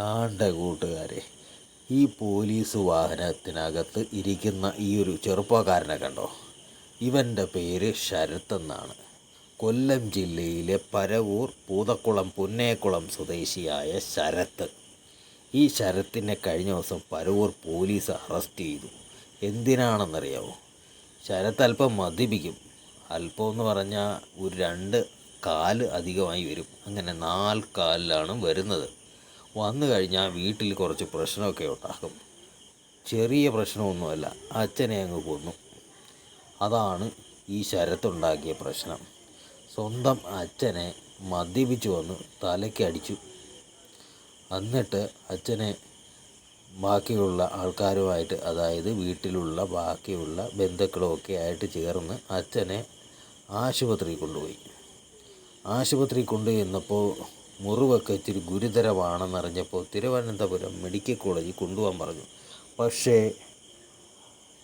ആണ്ട കൂട്ടുകാരെ ഈ പോലീസ് വാഹനത്തിനകത്ത് ഇരിക്കുന്ന ഈ ഒരു ചെറുപ്പക്കാരനെ കണ്ടോ? ഇവന്റെ പേര് ശരത് എന്നാണ്. കൊല്ലം ജില്ലയിലെ പരവൂർ പൂതക്കുളം പുന്നേക്കുളം സ്വദേശിയായ ശരത്ത്. ഈ ശരത്തിനെ കഴിഞ്ഞ ദിവസം പരവൂർ പോലീസ് അറസ്റ്റ് ചെയ്തു. എന്തിനാണെന്നറിയാമോ ശരത്ത് അല്പം മദ്യപിക്കും. അല്പം എന്ന് പറഞ്ഞാൽ ഒരു രണ്ട് കാൽ അധികമായി വരും. അങ്ങനെ നാല് കാലിലാണ് വരുന്നത്. വന്നു കഴിഞ്ഞാൽ വീട്ടിൽ കുറച്ച് പ്രശ്നമൊക്കെ ഉണ്ടാക്കും ചെറിയ പ്രശ്നമൊന്നുമല്ല അച്ഛനെ അങ്ങ് കൊന്നു. അതാണ് ഈ ശരത്തുണ്ടാക്കിയ പ്രശ്നം. സ്വന്തം അച്ഛനെ മദ്യപിച്ചു വന്ന് തലയ്ക്കടിച്ചു എന്നിട്ട് അച്ഛനെ ബാക്കിയുള്ള ആൾക്കാരുമായിട്ട് അതായത് വീട്ടിലുള്ള ബാക്കിയുള്ള ബന്ധുക്കളുമൊക്കെ ആയിട്ട് ചേർന്ന് അച്ഛനെ ആശുപത്രിയിൽ കൊണ്ടുപോയി. ആശുപത്രി കൊണ്ടുചെന്നപ്പോൾ മുറിവൊക്കെ ഇത്തിരി ഗുരുതരമാണെന്നറിഞ്ഞപ്പോൾ തിരുവനന്തപുരം മെഡിക്കൽ കോളേജിൽ കൊണ്ടുപോകാൻ പറഞ്ഞു. പക്ഷേ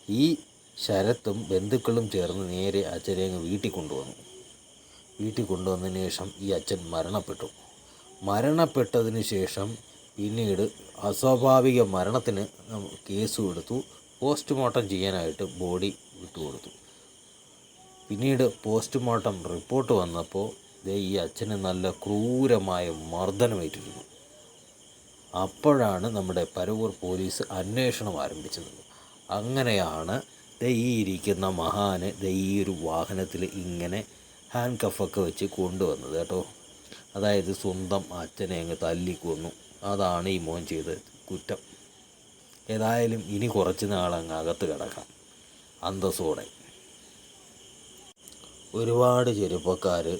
ഈ ശരത്തും ബന്ധുക്കളും ചേർന്ന് നേരെ അച്ഛനെ അങ്ങ് വീട്ടിൽ കൊണ്ടുവന്നു. വീട്ടിൽ കൊണ്ടുവന്നതിന് ശേഷം ഈ അച്ഛൻ മരണപ്പെട്ടു. മരണപ്പെട്ടതിന് ശേഷം പിന്നീട് അസ്വാഭാവിക മരണത്തിന് കേസ് കൊടുത്തു. പോസ്റ്റ്മോർട്ടം ചെയ്യാനായിട്ട് ബോഡി വിട്ടുകൊടുത്തു. പിന്നീട് പോസ്റ്റ്മോർട്ടം റിപ്പോർട്ട് വന്നപ്പോൾ ദേ ഈ അച്ഛന് നല്ല ക്രൂരമായ മർദ്ദനമേറ്റിരുന്നു. അപ്പോഴാണ് നമ്മുടെ പരവൂർ പോലീസ് അന്വേഷണം ആരംഭിച്ചത്. അങ്ങനെയാണ് ദേ ഇരിക്കുന്ന മഹാന് ദേ ഒരു വാഹനത്തിൽ ഇങ്ങനെ ഹാൻഡ് കഫൊക്കെ വെച്ച് കൊണ്ടുവന്നത് കേട്ടോ. അതായത് സ്വന്തം അച്ഛനെ അങ്ങ് തല്ലിക്കൊന്നു. അതാണ് ഈ മോൻ ചെയ്ത കുറ്റം. ഏതായാലും ഇനി കുറച്ച് നാളങ്ങ് അകത്ത് കിടക്കാം. അന്തസ്സോടെ. ഒരുപാട് ചെറുപ്പക്കാർ